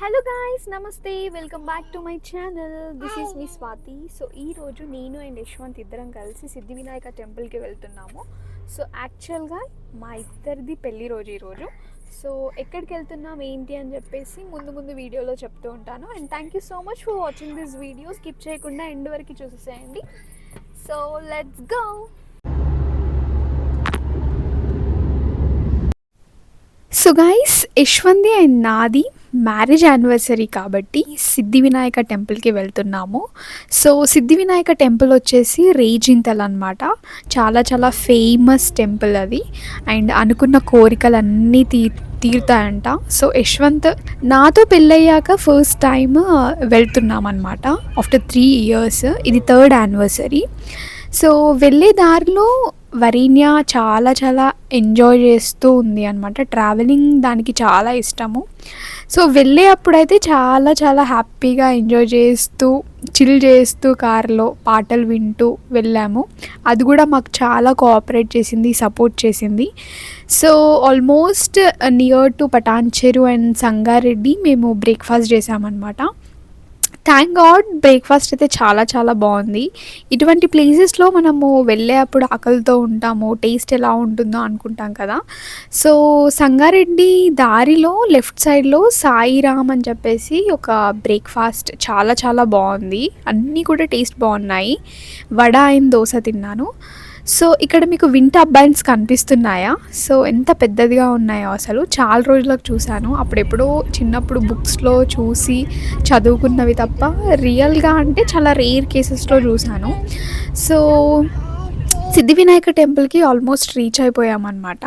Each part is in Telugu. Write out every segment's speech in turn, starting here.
హలో గాయ్స్ నమస్తే welcome back to my channel this is me Swathi so ఈ రోజు నేను అండ్ యశ్వంత్ ఇద్దరం కలిసి సిద్ధి వినాయక టెంపుల్కి వెళ్తున్నాము. సో యాక్చువల్గా మా ఇద్దరిది పెళ్ళి రోజు ఈరోజు సో ఎక్కడికి వెళ్తున్నాం ఏంటి అని చెప్పేసి ముందు ముందు వీడియోలో చెప్తూ ఉంటాను. And thank you so much for watching this video skip చేయకుండా ఎండ్ వరకు చూసేసేయండి. So let's go so guys Yashwanthi and నాది మ్యారేజ్ యానివర్సరీ కాబట్టి సిద్ధి వినాయక టెంపుల్కి వెళ్తున్నాము. సో సిద్ధి వినాయక టెంపుల్ వచ్చేసి రేజింతల్ అనమాట చాలా చాలా ఫేమస్ టెంపుల్ అది. అండ్ అనుకున్న కోరికలన్నీ తీ తీరుతాయంట. సో యశ్వంత్ నాతో పెళ్ళయ్యాక ఫస్ట్ టైం వెళ్తున్నాం అనమాట ఆఫ్టర్ త్రీ ఇయర్స్ ఇది థర్డ్ యానివర్సరీ సో వెళ్ళే దారిలో వరీన్య చాలా చాలా ఎంజాయ్ చేస్తూ ఉంది అనమాట ట్రావెలింగ్ దానికి చాలా ఇష్టము. సో వెళ్ళే అప్పుడైతే చాలా చాలా హ్యాపీగా ఎంజాయ్ చేస్తూ చిల్ చేస్తూ కార్లో పాటలు వింటూ వెళ్ళాము. అది కూడా మాకు చాలా కోఆపరేట్ చేసింది సపోర్ట్ చేసింది. So almost near to Patancheru and Sangareddy మేము బ్రేక్ఫాస్ట్ చేసామన్నమాట. థ్యాంక్ గాడ్ బ్రేక్ఫాస్ట్ అయితే చాలా చాలా బాగుంది. ఇటువంటి ప్లేసెస్లో మనము వెళ్ళే అప్పుడు ఆకలితో ఉంటాము టేస్ట్ ఎలా ఉంటుందో అనుకుంటాం కదా. సో సంగారెడ్డి దారిలో లెఫ్ట్ సైడ్లో సాయిరామ్ అని చెప్పేసి ఒక బ్రేక్ఫాస్ట్ చాలా చాలా బాగుంది. అన్నీ కూడా టేస్ట్ బాగున్నాయి. వడ అయిన దోశ తిన్నాను. సో ఇక్కడ మీకు వింట అబ్బాయిన్స్ కనిపిస్తున్నాయా? సో ఎంత పెద్దదిగా ఉన్నాయో అసలు. చాలా రోజులకు చూశాను. అప్పుడెప్పుడో చిన్నప్పుడు బుక్స్లో చూసి చదువుకున్నవి తప్ప రియల్గా అంటే చాలా రేర్ కేసెస్లో చూశాను. సో సిద్ధి వినాయక టెంపుల్కి ఆల్మోస్ట్ రీచ్ అయిపోయామన్నమాట.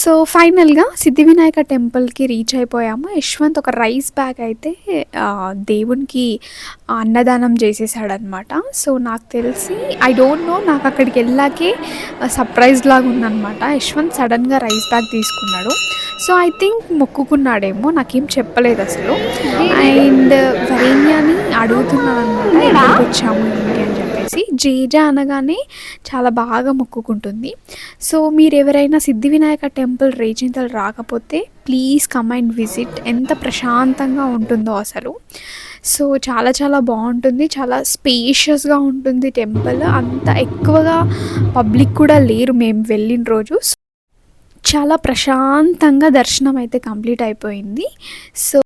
సో ఫైనల్గా సిద్ధి వినాయక టెంపుల్కి రీచ్ అయిపోయాము. యశ్వంత్ ఒక రైస్ బ్యాగ్ అయితే దేవునికి అన్నదానం చేసేసాడనమాట సో నాకు తెలిసి ఐ డోంట్ నో నాకు అక్కడికి వెళ్ళాకే సర్ప్రైజ్ లాగా ఉందన్నమాట. యశ్వంత్ సడన్గా రైస్ బ్యాగ్ తీసుకున్నాడు. సో ఐ థింక్ మొక్కుకున్నాడేమో నాకేం చెప్పలేదు అసలు. అండ్ వరేణ్యాని అడుగుతున్నాను అనమాట వచ్చాము ఏంటి వచ్చేసి జేజ అనగానే చాలా బాగా మొక్కుకుంటుంది. సో మీరు ఎవరైనా సిద్ధి వినాయక టెంపుల్ రేజింతలు రాకపోతే ప్లీజ్ కమ్ అండ్ విజిట్. ఎంత ప్రశాంతంగా ఉంటుందో అసలు. సో చాలా చాలా బాగుంటుంది. చాలా స్పేషియస్గా ఉంటుంది టెంపుల్. అంత ఎక్కువగా పబ్లిక్ కూడా లేరు మేము వెళ్ళిన రోజు. చాలా ప్రశాంతంగా దర్శనం అయితే కంప్లీట్ అయిపోయింది. సో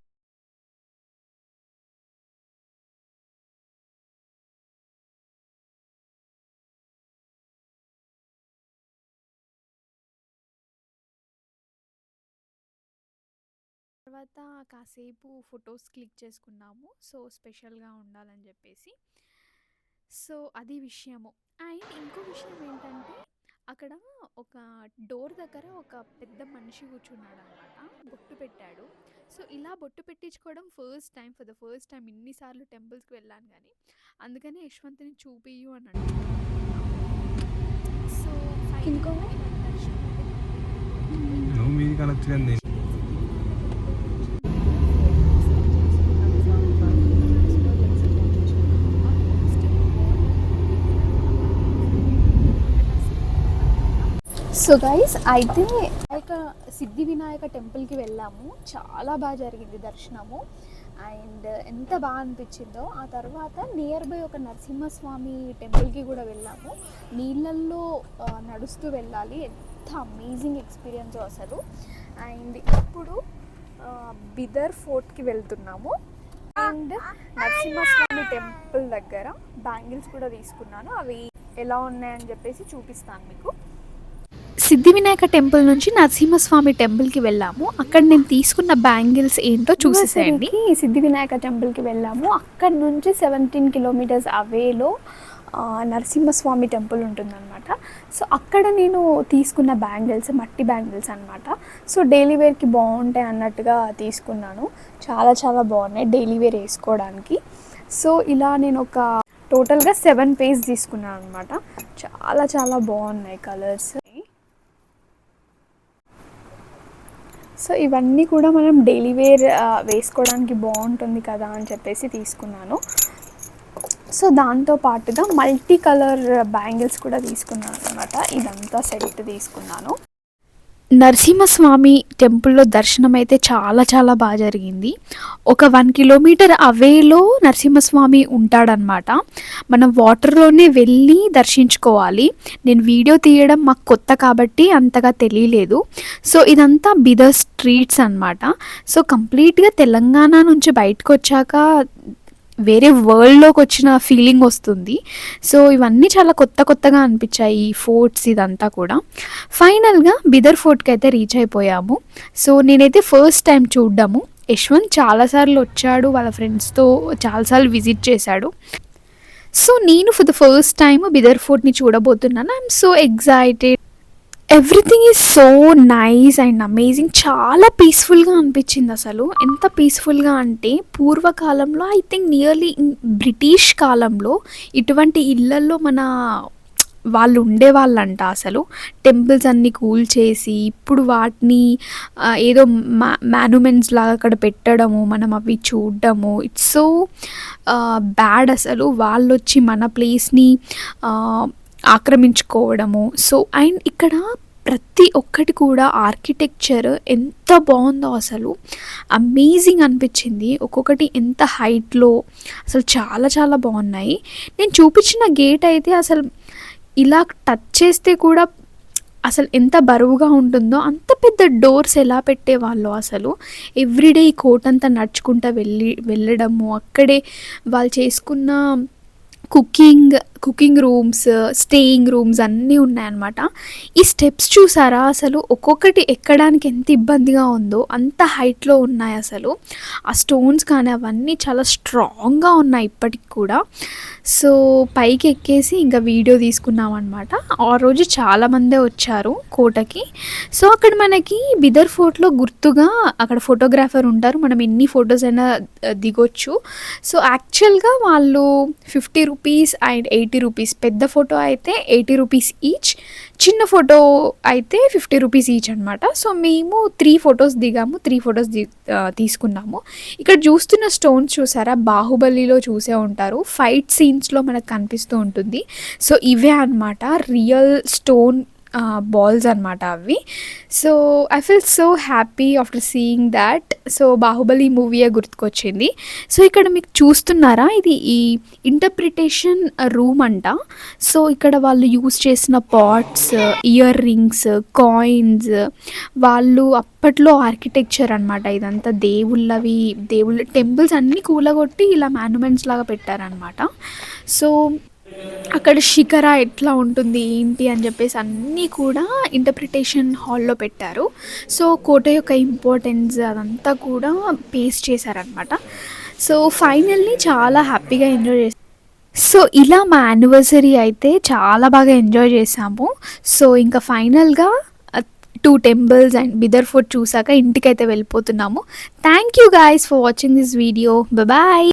తర్వాత కాసేపు ఫొటోస్ క్లిక్ చేసుకున్నాము. సో స్పెషల్గా ఉండాలని చెప్పేసి. సో అది విషయము. అండ్ ఇంకో విషయం ఏంటంటే అక్కడ ఒక డోర్ దగ్గర ఒక పెద్ద మనిషి కూర్చున్నాడు అనమాట బొట్టు పెట్టాడు. సో ఇలా బొట్టు పెట్టించుకోవడం first time for the first time ఇన్నిసార్లు టెంపుల్స్కి వెళ్ళాను కానీ అందుకనే యశ్వంత్ని చూపియు అని అంటాను సో ఇంకో మీది కనొచ్చు కానీ నేను సో గైస్ అయితే ఒక సిద్ధి వినాయక టెంపుల్కి వెళ్ళాము. చాలా బాగా జరిగింది దర్శనము. అండ్ ఎంత బాగా అనిపించిందో ఆ తర్వాత నియర్ బై ఒక నరసింహస్వామి టెంపుల్కి కూడా వెళ్ళాము. నీళ్ళల్లో నడుస్తూ వెళ్ళాలి. ఎంత అమేజింగ్ ఎక్స్పీరియన్స్ అసలు. అండ్ ఇప్పుడు బిదర్ ఫోర్ట్కి వెళ్తున్నాము. అండ్ నరసింహస్వామి టెంపుల్ దగ్గర బ్యాంగిల్స్ కూడా తీసుకున్నాను. అవి ఎలా ఉన్నాయని చెప్పేసి చూపిస్తాను మీకు. సిద్ధి వినాయక టెంపుల్ నుంచి నరసింహస్వామి టెంపుల్కి వెళ్ళాము. అక్కడ నేను తీసుకున్న బ్యాంగిల్స్ ఏంటో చూసేసేయండి. సిద్ధి వినాయక టెంపుల్కి వెళ్ళాము. అక్కడ నుంచి సెవెంటీన్ కిలోమీటర్స్ అవేలో నరసింహస్వామి టెంపుల్ ఉంటుందన్నమాట. సో అక్కడ నేను తీసుకున్న బ్యాంగిల్స్ మట్టి బ్యాంగిల్స్ అనమాట సో డైలీ వేర్కి బాగుంటాయి అన్నట్టుగా తీసుకున్నాను. చాలా చాలా బాగున్నాయి డైలీ వేర్ వేసుకోవడానికి. సో ఇలా నేను ఒక టోటల్గా సెవెన్ పేజ్ తీసుకున్నాను అనమాట చాలా చాలా బాగున్నాయి కలర్స్. సో ఇవన్నీ కూడా మనం డైలీ వేర్ వేసుకోవడానికి బాగుంటుంది కదా అని చెప్పేసి తీసుకున్నాను. సో దాంతో పాటుగా మల్టీ కలర్ బ్యాంగిల్స్ కూడా తీసుకున్నాను అనమాట ఇదంతా సెట్ తీసుకున్నాను. నరసింహస్వామి టెంపుల్‌లో దర్శనం అయితే చాలా చాలా బాగా జరిగింది. ఒక వన్ కిలోమీటర్ అవేలో నరసింహస్వామి ఉంటాడనమాట. మనం వాటర్‌లోనే వెళ్ళి దర్శించుకోవాలి. నేను వీడియో తీయడం మాకు కొత్త కాబట్టి అంతగా తెలియలేదు. సో, ఇదంతా బిదర్ స్ట్రీట్స్ అనమాట. సో, కంప్లీట్‌గా తెలంగాణ నుంచి బయటకొచ్చాక వేరే వరల్డ్లోకి వచ్చిన ఫీలింగ్ వస్తుంది. సో, ఇవన్నీ చాలా కొత్త కొత్తగా అనిపించాయి. ఈ ఫోర్ట్స్ ఇదంతా కూడా. ఫైనల్‌గా బిదర్ ఫోర్ట్కి అయితే రీచ్ అయిపోయాము. సో, నేనైతే ఫస్ట్ టైం చూడ్డాము యశ్వంత్ చాలాసార్లు వచ్చాడు. వాళ్ళ ఫ్రెండ్స్‌తో చాలాసార్లు విజిట్ చేశాడు. సో, నేను for the first time Bidar ఫోర్ట్‌ని చూడబోతున్నాను. I'm so excited everything is so nice and amazing. చాలా పీస్‌ఫుల్‌గా అనిపించింది అసలు. ఎంత పీస్‌ఫుల్‌గా అంటే పూర్వకాలంలో ఐ థింక్ నియర్లీ బ్రిటిష్ కాలంలో ఇటువంటి ఇళ్ళల్లో మన వాళ్ళు ఉండేవాళ్ళంట అసలు. టెంపుల్స్ అన్నీ కూల్చేసి ఇప్పుడు వాటిని ఏదో మా మ్యానుమెంట్స్ లాగా అక్కడ పెట్టడము, మనం అవి చూడడము. ఇట్స్ సో బ్యాడ్ అసలు. వాళ్ళొచ్చి మన ప్లేస్‌ని ఆక్రమించుకోవడము. సో, అండ్ ఇక్కడ ప్రతి ఒక్కటి కూడా ఆర్కిటెక్చర్ ఎంత బాగుందో అసలు. అమేజింగ్ అనిపించింది. ఒక్కొక్కటి ఎంత హైట్‌లో అసలు చాలా చాలా బాగున్నాయి నేను చూపించిన గేట్ అయితే అసలు ఇలా టచ్ చేస్తే కూడా అసలు ఎంత బరువుగా ఉంటుందో అంత పెద్ద డోర్స్ ఎలా పెట్టేవాళ్ళు అసలు. ఎవ్రీడే ఈ కోర్ట్ అంతా నడుచుకుంటా వెళ్ళి వెళ్ళడము, అక్కడే వాళ్ళు చేసుకున్న cooking cooking rooms, staying rooms అన్నీ ఉన్నాయన్నమాట. ఈ స్టెప్స్ చూసారా అసలు ఒక్కొక్కటి ఎక్కడానికి ఎంత ఇబ్బందిగా ఉందో అంత హైట్‌లో ఉన్నాయి అసలు. ఆ స్టోన్స్ కానీ అవన్నీ చాలా స్ట్రాంగ్‌గా ఉన్నాయి ఇప్పటికి కూడా. సో, పైకి ఎక్కేసి ఇంకా వీడియో తీసుకున్నామన్నమాట. ఆ రోజు చాలామందే వచ్చారు కోటకి. సో, అక్కడ మనకి బిదర్ ఫోర్ట్‌లో గుర్తుగా అక్కడ ఫోటోగ్రాఫర్ ఉంటారు. మనం ఎన్ని ఫోటోస్ అయినా దిగొచ్చు. సో, యాక్చువల్‌గా వాళ్ళు 50 రూపీస్ అండ్ 80 రూపీస్ పెద్ద ఫోటో అయితే 80 రూపీస్ ఈచ్. చిన్న ఫోటో అయితే 50 రూపీస్ ఈచ్ అనమాట. సో, మేము త్రీ ఫోటోస్ దిగాము. త్రీ ఫోటోస్ ది తీసుకున్నాము. ఇక్కడ చూస్తున్న స్టోన్స్ చూసారా 'బాహుబలిలో' చూసే ఉంటారు. ఫైట్ సీన్స్‌లో మనకు కనిపిస్తూ ఉంటుంది. సో, ఇవే అనమాట రియల్ స్టోన్ బాల్స్ అనమాట అవి. So, I feel so happy after seeing that so, 'Baahubali' మూవీయే గుర్తుకొచ్చింది. సో, ఇక్కడ మీకు చూస్తున్నారా ఇది ఈ ఇంటర్ప్రిటేషన్ రూమ్ అంట. సో, ఇక్కడ వాళ్ళు యూజ్ చేసిన పాట్స్, ఇయర్ రింగ్స్, కాయిన్స్ వాళ్ళు అప్పట్లో ఆర్కిటెక్చర్ అనమాట ఇదంతా. దేవుళ్ళవి దేవుళ్ళ టెంపుల్స్ అన్నీ కూలగొట్టి ఇలా మాన్యుమెంట్స్ లాగా పెట్టారనమాట. సో, అక్కడ శిఖర ఎట్లా ఉంటుంది, ఏంటి అని చెప్పేసి అన్నీ కూడా ఇంటర్ప్రిటేషన్ హాల్‌లో పెట్టారు. సో, కోట యొక్క ఇంపార్టెన్స్ అదంతా కూడా పేస్ట్ చేశారనమాట. సో, ఫైనల్లీ చాలా హ్యాపీగా ఎంజాయ్ చేశారు సో, ఇలా మా యానివర్సరీ అయితే చాలా బాగా ఎంజాయ్ చేసాము సో, ఇంకా ఫైనల్‌గా two temples and Bidar fort చూసాక ఇంటికైతే వెళ్ళిపోతున్నాము. Thank you guys for watching this video. Bye.